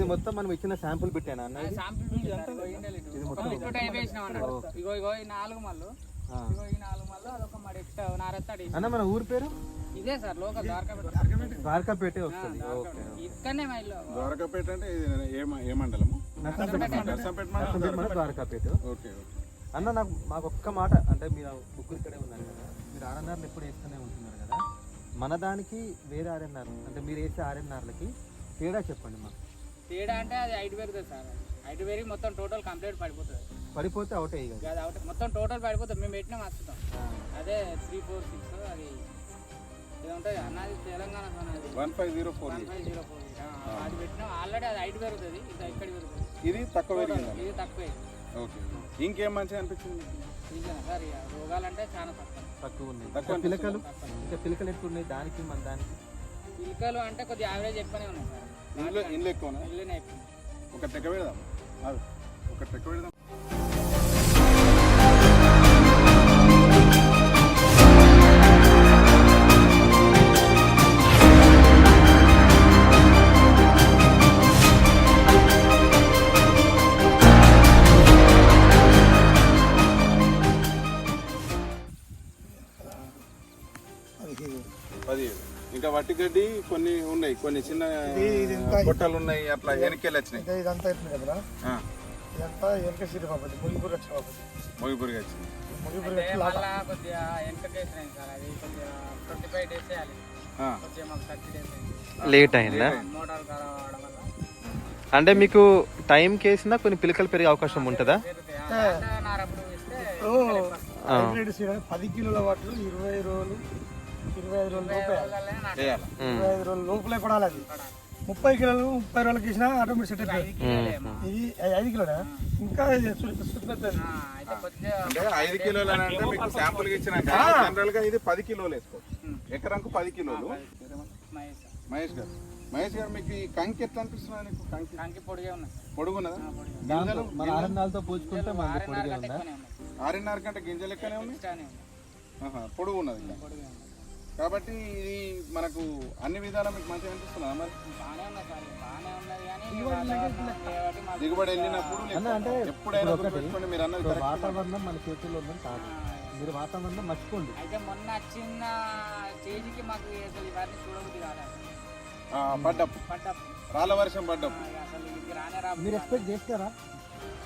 ఇది మొత్తం మనం ఇచ్చిన శాంపుల్ పెట్టాను అన్న ఇగో ఇగో ఈ నాలుగు మళ్ళు. ఇగో ఈ నాలుగు మళ్ళు అదొక మరి ఎక్స్ట్రా నారెత్తాడు. అన్న మన ఊరు పేరు? ఇదే సార్ లోకల్ ద్వారకా ద్వారకాపేటే వస్తుంది. ఓకే ఇక్కడనే మా ఇల్లు ద్వారకాపేట అంటే ఏ మండలము? నర్సంపేట నర్సంపేట మండలం. ద్వారకాపేట. Okay okay. అన్న నాకు మాకు ఒక్క మాట. అంటే మీరు ముగ్గురు ఇక్కడే ఉన్నారు కదా. మీరు ఆర్ఎన్ఆర్లు ఎప్పుడు వేస్తూనే ఉంటున్నారు కదా. మన దానికి వేరే ఆర్ఎన్ఆర్ అంటే మీరు వేసే ఆర్ఎన్ఆర్లకి తేడా చెప్పండి మాకు. తేడా అంటే అది ఐదు పెరుగుతుంది సార్. ఐదు పెరిగి మొత్తం టోటల్ కంప్లీట్ పడిపోతుంది. పడిపోతే అవుట్ అయ్యి కదా. అది అవుట్ మొత్తం టోటల్ పడిపోతుంది మేము పెట్టినా మర్చుతాం అదే త్రీ ఫోర్ సిక్స్ అది ఇది ఉంటుంది అన్నది Telangana one five zero four one five zero four అది పెట్టినాం. ఆల్రెడీ అది ఐదు పెరుగుతుంది ఇది ఇక్కడ పెరుగుతుంది. ఇది తక్కువ ఇది తక్కువే. ఓకే. ఇంకేం మంచిగా అనిపించింది? సార్ ఇక రోగాలంటే చాలా తక్కువ. తక్కువ ఉన్నాయి. తక్కువ ఇంకా పిలకలు? ఇంకా పిలకలు ఎట్లా ఉన్నాయి దానికి మన దానికి? పిలకలు అంటే కొద్దిగా యావరేజ్ ఎక్కువనే ఉన్నాయి సార్. ఇంట్లో ఇంట్లో ఎక్కువ ఒక టెక్క పెడదాం. ఒక టెక్క పెడదాం. పదిహేడు. ఇంకా వట్టి గడ్డి కొన్ని ఉన్నాయి కొన్ని చిన్న పొట్టలు ఉన్నాయి అట్లా వెనకెళ్ళి వచ్చినాయి. ఇంకా ఇదంతా అవుతుంది కదరా ఆ, ఇదంతా వెనక సీట్ బాబు ముగిపూర్ వచ్చి వచ్చింది ముగిపూర్ వచ్చి. లాట మళ్ళా కొద్దిగా వెనక చేసినాయి సార్ అది కొద్దిగా ట్వంటీ ఫైవ్ డేస్ చేయాలి ఆ, కొద్దిగా మాకు థర్టీ డేస్ అయింది. లేట్ అయిందా? మోటార్ ఖరాబ్ అవడం వల్ల. అంటే మీకు టైం కేసినా కొన్ని పిలకలు పెరిగే అవకాశం ఉంటుందా? పది కిలోల వాటిలో ఇరవై రోజులు ఇరవై ఐదు రోజుల ఇరవై ఐదు రోజుల లోపలే పడాలి అది. ముప్పై కిలోలు ముప్పై రోజులకి ఇచ్చినా ఆటోమేటిక్ సెట్ అయిపోయింది. ఇది ఐదు కిలోనా? ఇంకా అంటే ఐదు కిలోలు అని అంటే మీకు శాంపుల్ ఇచ్చినాక జనరల్గా ఇది పది కిలోలు వేసుకోవచ్చు. ఎకరానికి పది కిలోలు. మహేష్ గారు. మహేష్ గారు. మీకు ఈ కంకి ఎట్లా అనిపిస్తున్నా నీకు? కంకి? కంకి పొడిగే ఉన్నాయి పొడుగున్నదా? మన ఆర్ఎన్ఆర్లతో పోల్చుకుంటే ఆరున్నర పొడిగే కంటే ఉందా ఆరున్నర కంటే గింజ లెక్కనే ఉంది ఎక్స్ట్రానే ఉన్నాయి. పొడుగు ఉన్నది. కాబట్టి ఇది మనకు అన్ని విధాలా మీకు మంచిగా అనిపిస్తున్నా మరి దిగుబడి వెళ్ళినప్పుడు అన్న అంటే ఎప్పుడైనా గుర్తుపెట్టుకోండి మీరు అన్నది ఇప్పుడు correct. వాతావరణం మన చేతుల్లో ఉందని కాదు. మీరు వాతావరణం మర్చిపోండి. అయితే మొన్న చిన్న స్టేజ్కి మాకు అసలు ఇవన్నీ చూడబుద్ధి కాలేదు ఆ, పడ్డప్పుడు రాళ్ళ వర్షం పడ్డప్పుడు ఇక అసలు ఇది రానే రా మీరు ఎక్స్పెక్ట్ చేస్తారా?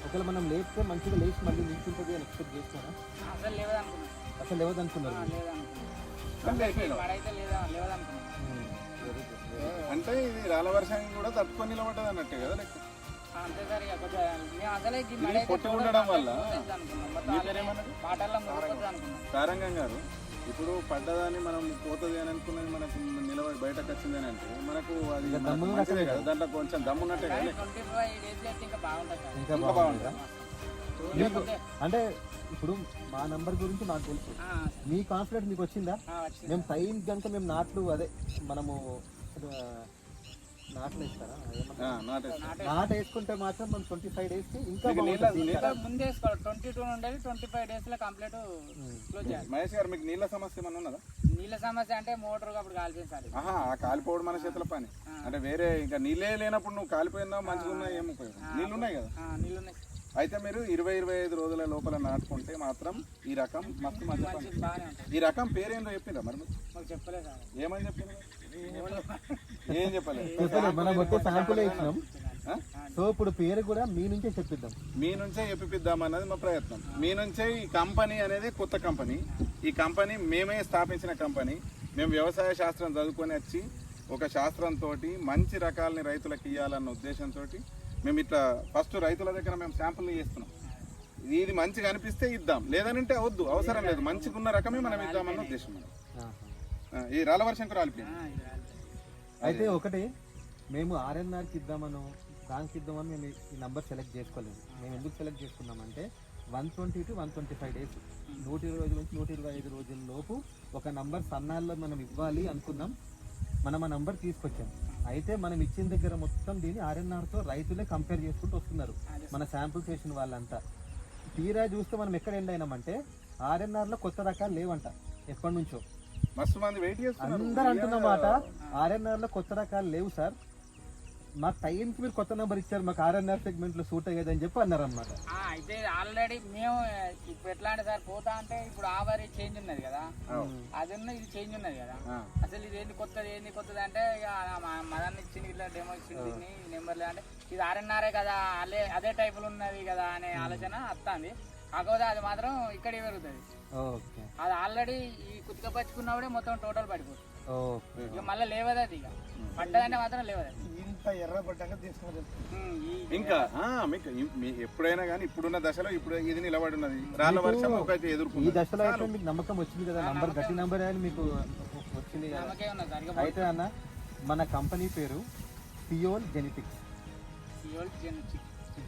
ఒకవేళ మనం లేపితే మంచిగా లేచి మళ్ళీ నిల్చుంటుంది అని ఎక్స్పెక్ట్ చేస్తారా? అసలు లేవదనుకున్నాం అసలు మీరు? లేదనుకున్నాం అంటే ఇది రాళ్ళ వర్షానికి కూడా తట్టుకొని నిలబడ్డది అన్నట్టే కదా లెక్క? పొట్టి ఉండడం వల్ల సారంగం గారు. ఇప్పుడు పడ్డదాన్ని మనం పోతుంది అని అనుకున్నది మనకు నిలబడి బయటకు వచ్చింది అని అంటే మనకు అది మంచిదే కదా దాంట్లో కొంచెం దమ్మున్నట్టే కదా ఇంకా బాగుంటుంది. మీకు అంటే ఇప్పుడు మా నంబర్ గురించి నాకు తెలుసు. ఆ, మీ కాన్ఫిడెంట్ మీకు వచ్చిందా? మేము టైం కనుక మేము నాట్లు అదే మనము నాట్లు వేస్తారా? ఏమన్నా? ఆ, నాటేసి. నాటే నాటు వేసుకుంటే మాత్రం మనం ట్వంటీ ఫైవ్ డేస్కి ఇంకా ముందే వేసుకోవాలి. ట్వంటీ టూ ఉండేది ట్వంటీ ఫైవ్ డేస్లో కంప్లీట్ క్లోజ్ చేయాలి. మహేష్ గారు మీకు నీళ్ళ సమస్య ఏమన్నా ఉన్నదా? నీళ్ళ సమస్య అంటే మోటార్ అప్పుడు ఆ కాలిపోవడం మన చేతుల పని. అంటే వేరే ఇంకా నీళ్ళే లేనప్పుడు నువ్వు కాలిపోయిందా మంచిగా ఉన్నా ఏం ఉపయోగం నీళ్ళు ఉన్నాయి కదా? ఆ, నీళ్ళు ఉన్నాయి అయితే మీరు ఇరవై ఇరవై ఐదు రోజుల లోపల నాటుకుంటే మాత్రం ఈ రకం మస్తు మంచి ఈ రకం పేరేందో చెప్పిందా మరి చెప్పలేదు ఏమని చెప్పింది? ఏం చెప్పలేదు? సో ఇప్పుడు పేరు కూడా మీ నుంచే చెప్పిద్దాం. మీ నుంచే చెప్పిద్దాం అన్నది మా ప్రయత్నం. మీ నుంచే ఈ కంపెనీ అనేది కొత్త కంపెనీ. ఈ కంపెనీ మేమే స్థాపించిన కంపెనీ. మేము వ్యవసాయ శాస్త్రం చదువుకొని వచ్చి ఒక శాస్త్రంతో మంచి రకాలని రైతులకు ఇవ్వాలన్న ఉద్దేశంతో మేము ఇట్లా ఫస్ట్ రైతుల దగ్గర మేము శాంపుల్ చేస్తున్నాం. ఇది మంచిగా అనిపిస్తే ఇద్దాం. లేదనంటే వద్దు. అవసరం లేదు. మంచిగా ఉన్న రకమే మనం ఇద్దామన్న ఉద్దేశం ఈ రాళ్ళ వర్షంకు రాలిపోయింది. అయితే ఒకటి మేము ఆర్ఎన్ఆర్కి ఇద్దామను దానికి ఇద్దామని మేము ఈ నంబర్ సెలెక్ట్ చేసుకోలేదు. మేము ఎందుకు సెలెక్ట్ చేసుకున్నామంటే one twenty two one twenty five days నూట ఇరవై రోజుల నుంచి నూట ఇరవై ఐదు రోజుల లోపు ఒక నంబర్ సన్నాల్లో మనం ఇవ్వాలి అనుకున్నాం. మనం ఆ నంబర్ తీసుకొచ్చాం. అయితే మనం ఇచ్చిన దగ్గర మొత్తం దీన్ని ఆర్ఎన్ఆర్తో రైతులే కంపేర్ చేసుకుంటూ వస్తున్నారు. మన శాంపుల్ చేసిన వాళ్ళంతా. తీరా చూస్తే మనం ఎక్కడ ఎండ్ అయినామంటే ఆర్ఎన్ఆర్లో కొత్త రకాలు లేవంట. ఎప్పటి నుంచో. మస్తు మంది వెయిట్ చేస్తున్నారు. అందరు అంటున్న మాట ఆర్ఎన్ఆర్లో కొత్త రకాలు లేవు సార్. మా టైంకి మీరు కొత్త నెంబర్ ఇచ్చారు మాకు ఆర్ఎన్ఆర్ సెగ్మెంట్లో సూట్ అయ్యేది అని చెప్పి అన్నారు అనమాట అయితే ఆల్రెడీ మేము ఇప్పుడు ఎట్లా అంటే సార్ పోతా అంటే ఇప్పుడు ఆ వరి చేంజ్ ఉన్నది కదా. అది ఇది చేంజ్ ఉన్నది కదా. అసలు ఇది ఏంది కొత్తది ఏంది కొత్తది అంటే ఇక ఇట్లా డెమో ఇచ్చింది దీన్ని నెంబర్ అంటే ఇది ఆర్ఎన్ఆర్ఏ కదా అదే అదే టైపులో ఉన్నది కదా అనే ఆలోచన వస్తుంది. కాకపోతే అది మాత్రం ఇక్కడే పెరుగుతుంది. ఓకే. అది ఆల్రెడీ ఈ కుతిక పచ్చుకున్నప్పుడే మొత్తం టోటల్ పడిపోతుంది. ఓకే. ఇక మళ్ళీ లేవదు అది ఇక. పడ్డదంటే మాత్రం లేవదు ఇంత ఎర్రబడ్డాక తీసుకున్నది ఉమ్, ఈ- ఇంకా ఆ, మీకు ఎప్పుడైనా కానీ ఇప్పుడున్న దశలో ఇప్పుడు ఇది నిలబడి ఉన్నది. రాళ్ళ వర్షం ఒకటి ఈ ఎదుర్కొంది దశలో అయితే మీకు నమ్మకం వచ్చింది కదా నంబర్ గట్టి నంబర్ అని మీకు వచ్చింది కదా. అయితే అన్న మన కంపెనీ పేరు Seoul genetics Seoul.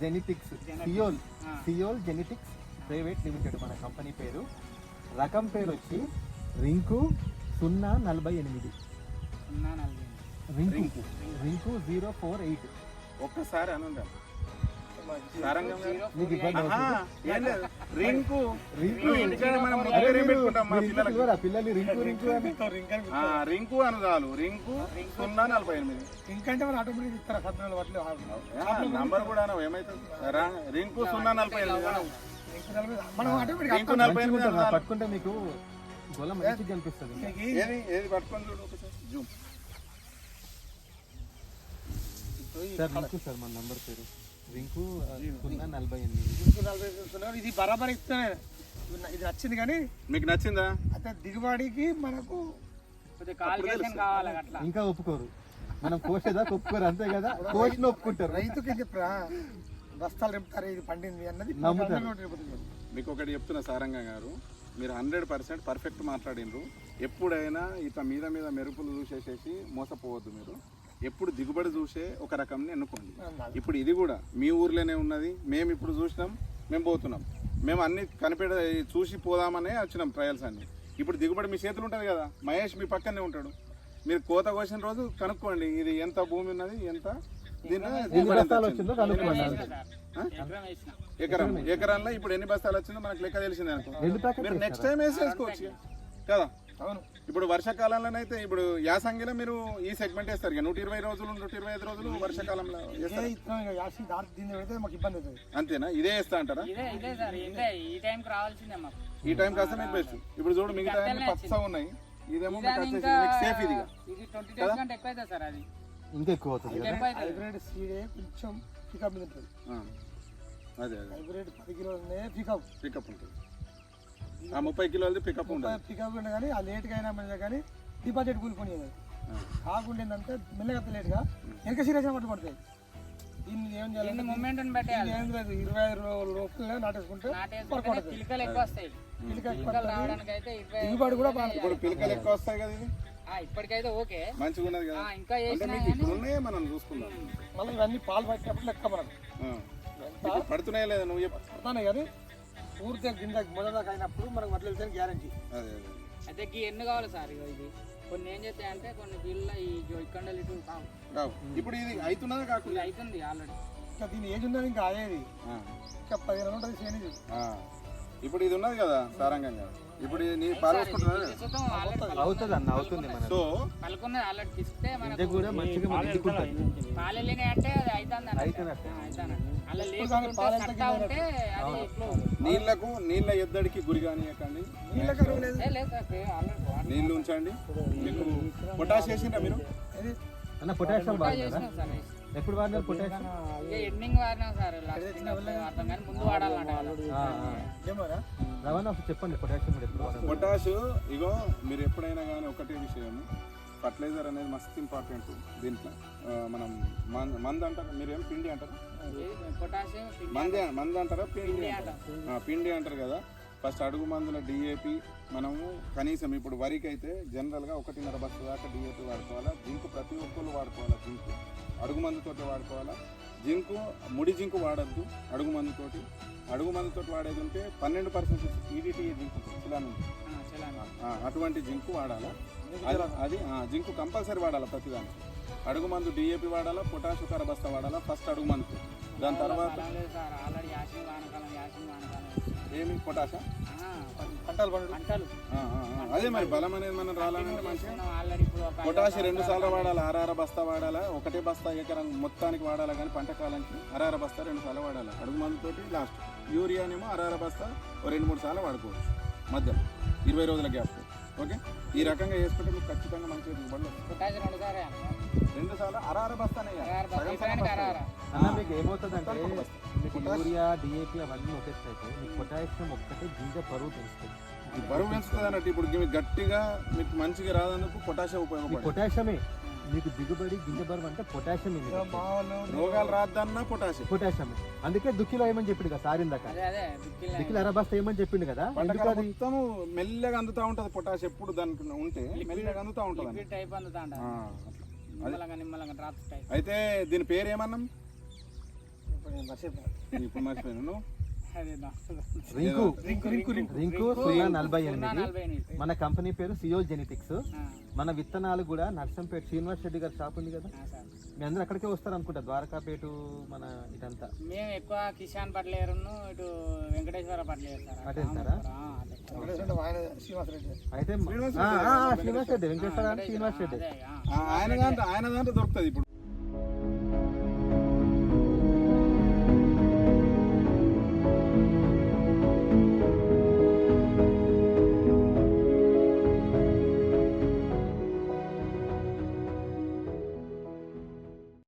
Genetics Genetics. Seoul. Seoul genetics private limited మన కంపెనీ పేరు. రకం పేరు వచ్చి రింకు సున్నా నలభై ఎనిమిది. సున్నా నలభై Rinku. Rinku. Zero four eight. ఒక్కసారి అనండి రింకు. రింకు రింకు రింకు అని? రింకు చాలు రింకు సున్నా నలభై ఎనిమిది. ఇంకంటే మనం ఆటోమేటిక్ ఇస్తారు పద్నాలుగు వాటిలో నంబర్ కూడా ఏమైతుంది? రింకు సున్నా నలభై ఎనిమిది. మనం ఆటోమేటిక్ రింకు నలభై ఎనిమిది. పట్టుకుంటే మీకు గొల్ల మంచిగా ఏది? ఏది? పట్టుకొని చూడు ఒకసారి. జూమ్. సార్ రింకు సార్ మన నంబర్ పేరు. రింకు నలభై ఎనిమిది. ఇది బరాబర్ ఇస్తేనే ఇది- ఇది నచ్చింది కానీ మీకు నచ్చిందా? అయితే దిగుబడికి మనకు అట్లా. ఇంకా ఒప్పుకోరు. మనం కోసేదా ఒప్పుకోరు అంతే కదా? కోసిన ఒప్పుకుంటారు. రైతుకి చెప్పరా బస్తాలు నింపుతారు ఇది పండింది అన్నది. మీకు ఒకటి చెప్తున్నా సారంగ గారు. మీరు హండ్రెడ్ పర్సెంట్ పర్ఫెక్ట్ మాట్లాడినరు ఎప్పుడైనా ఇట్లా మీద మీద మెరుపులు చూసేసేసి మోసపోవద్దు మీరు. ఎప్పుడు దిగుబడి చూసే ఒక రకంని ఎన్నుకోండి. ఇప్పుడు ఇది కూడా మీ ఊర్లోనే ఉన్నది మేము ఇప్పుడు చూసినాం మేము పోతున్నాం. మేము అన్ని కనిపెడ చూసి పోదామనే వచ్చినాం ట్రయల్స్ అన్ని. ఇప్పుడు దిగుబడి మీ చేతులు ఉంటుంది కదా మహేష్ మీ పక్కనే ఉంటాడు. మీరు కోత కోసిన రోజు కనుక్కోండి ఇది ఎంత భూమి ఉన్నది ఎంత? ఎకరం వేసిన. ఎకరం ఎకరాల్లో ఇప్పుడు ఎన్ని బస్తాలు వచ్చిందో మనకు లెక్క తెలిసింది అనుకో. మీరు నెక్స్ట్ టైం వేసేసుకోవచ్చు. కదా. అవును. ఇప్పుడు వర్షాకాలంలోనైతే ఇప్పుడు యాసంగిలో మీరు ఈ సెగ్మెంట్ వేస్తారు ఇక. నూట ఇరవై రోజులు నూట ఇరవై ఐదు రోజులు వర్షాకాలంలో వేస్తారు. మాకు ఇబ్బంది అవుతుంది. అంతేనా? ఇదే వేస్తా అంటారా? ఇదే ఇదే సార్ ఇదే. ఈ టైంకి రావాల్సిందే మాకు. ఈ టైం కాస్త మీకు బెస్ట్ ఇప్పుడు చూడు మిగతా అన్ని పచ్చగా ఉన్నాయి. ఇదేమో మీకు ఇదాని వచ్చేసి ఇంకా మీకు సేఫ్ ఇది ఇక. ఇది ట్వంటీ డేస్ కంటే ఎక్కువ అవుతుంది సార్ అది. ఇంకా ఎక్కువ అవుతుంది కదా? ఎక్కువ అవుతుంది. హైబ్రిడ్ సీడే కొంచెం పికప్ ఉంటుంది. అదే అదే. హైబ్రిడ్ పది పికప్ పికప్ ఉంటుంది. ముప్పై కిలోలది పికప్ ఉండదు. పికప్ ఉండే కానీ ఆ లేట్గా అయినా మీద కానీ డిపాజిట్ కూలిపోయి ఆ. కాకుండా ఏంటంటే మెల్లగా లేట్గా వెనక సీరియస్ పట్టు పడతాయి దీన్ని ఏం చేయాలి మూమెంట్ పెట్టేయాలి. ఏం లేదు ఇరవై ఐదు రోజుల లోపల నాటేసుకుంటే చిలుకలు ఎక్కువ వస్తాయి. దిగుబడి కూడా బాగా ఇప్పుడు పిలకలు ఎక్కువ వస్తాయి కదా ఇది? ఆ, ఇప్పటికైతే ఓకే. మంచిగా ఉన్నది కదా ఇంకా ఇప్పుడు ఉన్నాయే మనం చూసుకుందాం. మళ్ళీ ఇవన్నీ పాలు పట్టినప్పుడు లెక్క. ఇప్పుడు పడుతున్నాయా లేదా నువ్వు చెప్పు. పడతానే కానీ పూర్తిగా గింజ మొదలదాకా అయినప్పుడు మనకు వడ్లు వెళ్తే గ్యారంటీ అదే అదే. అయితే గీ ఎన్ని కావాలి సార్ ఇగో ఇది? కొన్ని ఏం చేస్తాయి అంటే కొన్ని వీళ్ళ ఈ ఇక్కడ ఇటు కావు. ఇప్పుడు ఇది అవుతున్నదా ఇది కాకుండా అవుతుంది ఆల్రెడీ. ఇంకా దీని ఏజ్ ఉందని ఇంకా అయ్యేది ఆ. ఇంకా పదిహేను ఉంటుంది ఆ. ఇప్పుడు ఇది ఉన్నది కదా సారంగంగా. ఇప్పుడు ఇది నీ అవుతుంది. అన్న అవుతుంది మన సో పలుకున్నది మనకు కూడా మంచిగా అంటే అది అవుతుంది. అలా సత్తా ఉంటే అది నీళ్ళకు నీళ్ళ ఎద్దడికి గురి కానియకండి. నీళ్ళ వాటర్ నీళ్ళు ఉంచండి. మీకు పొటాష్ వేసిండ్రా మీరు? అన్న పొటాషియం వేసి. ఎప్పుడు వాడినారు పొటాషియం ఎండింగ్ వాడినాం సార్ కానీ ముందు వాడాలంట రవాణా చెప్పండి పొటాషియం ఎప్పుడు పొటాష్ ఇగో మీరు ఎప్పుడైనా కానీ ఒకటే విషయం. ఫర్టిలైజర్ అనేది మస్తు ఇంపార్టెంట్ దీంట్లో. మనం మంద్ మంది అంటారు మీరు ఏం పిండి అంటారు. మంది మంది అంటారా పిండి పిండి అంటారు? కదా. ఫస్ట్ అడుగు మందుల డిఏపి మనము కనీసం ఇప్పుడు వరికి అయితే జనరల్గా ఒకటిన్నర బస్సు దాకా డిఏపి వాడుకోవాలా? జింకు ప్రతి ఒక్కరు వాడుకోవాలా జింకు అడుగు మందుతోటి వాడుకోవాలా? జింకు ముడి జింకు వాడద్దు అడుగు మందుతోటి అడుగు మందుతోటి వాడేది ఉంటే పన్నెండు పర్సెంట్ ఈడిటి జింకు చిలాను అటువంటి జింకు వాడాలా? అది- జింకు కంపల్సరీ వాడాలా ప్రతిదానికి అడుగు మందు డిఏపి వాడాలా? పొటాష్ కర బస్తా వాడాలా? ఫస్ట్ అడుగు మందు. దాని తర్వాత ఏమి పొటాషా? ఆ, పంటలు పంటలు. అదే మరి బలం అనేది మనం రావాలంటే మంచిగా. పొటాష్ రెండు సార్లు వాడాలి? అరార బస్తా వాడాలా? ఒకటే బస్తా ఎకరం మొత్తానికి వాడాలా? కానీ పంట కాలానికి అరార బస్తా రెండు సార్లు వాడాలి? అడుగు మందుతోటి లాస్ట్ యూరియానేమో అరార బస్తా రెండు మూడు సార్లు వాడుకోవచ్చు. మధ్యలో. ఇరవై రోజుల గ్యాప్. ఓకే ఈ రకంగా చేసుకుంటే మీకు ఖచ్చితంగా దిగుబడులు. పొటాష్ రెండు సారే రెండు సార్లు అరార బస్తానే వేయాలి. అరార బస్తా, సగం సగం ఎకరానికి బస్తా అరార. అన్న మీకు ఏమవుతుందంటే. మీకు యూరియా డిఏపి అవన్నీ ఒకేస్తే మీకు పొటాషియం ఒక్కటే గింజ బరువు పెంచుతుంది ఈ బరువు పెంచుతుంది అన్నట్టు ఇప్పుడు మీకు గట్టిగా మీకు మంచిగా రాదన్నప్పుడు పొటాషియం ఉపయోగపడుతుంది పొటాషియమే మీకు దిగుబడి గింజ బరువు అంటే పొటాషియం రోగాలు రాద్దన్నా పొటాషియం. పొటాషియం. అందుకే దుక్కిలో ఏమని చెప్పిండు కదా సార్ ఇందాక? దుక్కిల్ అరబస్తా ఏమని చెప్పిండు కదా? ఎందుకు పంటకాలం అది? మొత్తం మెల్లగా అందుతా ఉంటది పొటాష్ ఎప్పుడు దానికి ఉంటే మెల్లగా అందుతా ఉంటది టైప్ అందుతా అయితే దీని పేరు ఏమన్నాం ఇప్పుడు నేను మర్చిపోయాను. రింకు. రింకు సున్నా నలభై ఎనిమిది. మన కంపెనీ పేరు సియోల్ జెనెటిక్స్. మన విత్తనాలు కూడా నర్సంపేట శ్రీనివాస్ రెడ్డి గారి షాప్ ఉంది కదా? సార్. మీ అందరూ అక్కడికే వస్తారు అనుకుంటా ద్వారకాపేట మన ఇదంతా. మేము ఎక్కువ కిసాన్ పట్లేరును ఇటు వెంకటేశ్వర పట్లేరు సార్. అటు వెళ్తారా? ఆ, అదే. వెంకటేశ్వర ఆయన శ్రీనివాస్ రెడ్డి. అయితే శ్రీనివాస్ ఆ, రెడ్డి. వెంకటేశ్వర శ్రీనివాస్ రెడ్డి. ఆయన దాంట్లో దొరుకుతుంది ఇప్పుడు.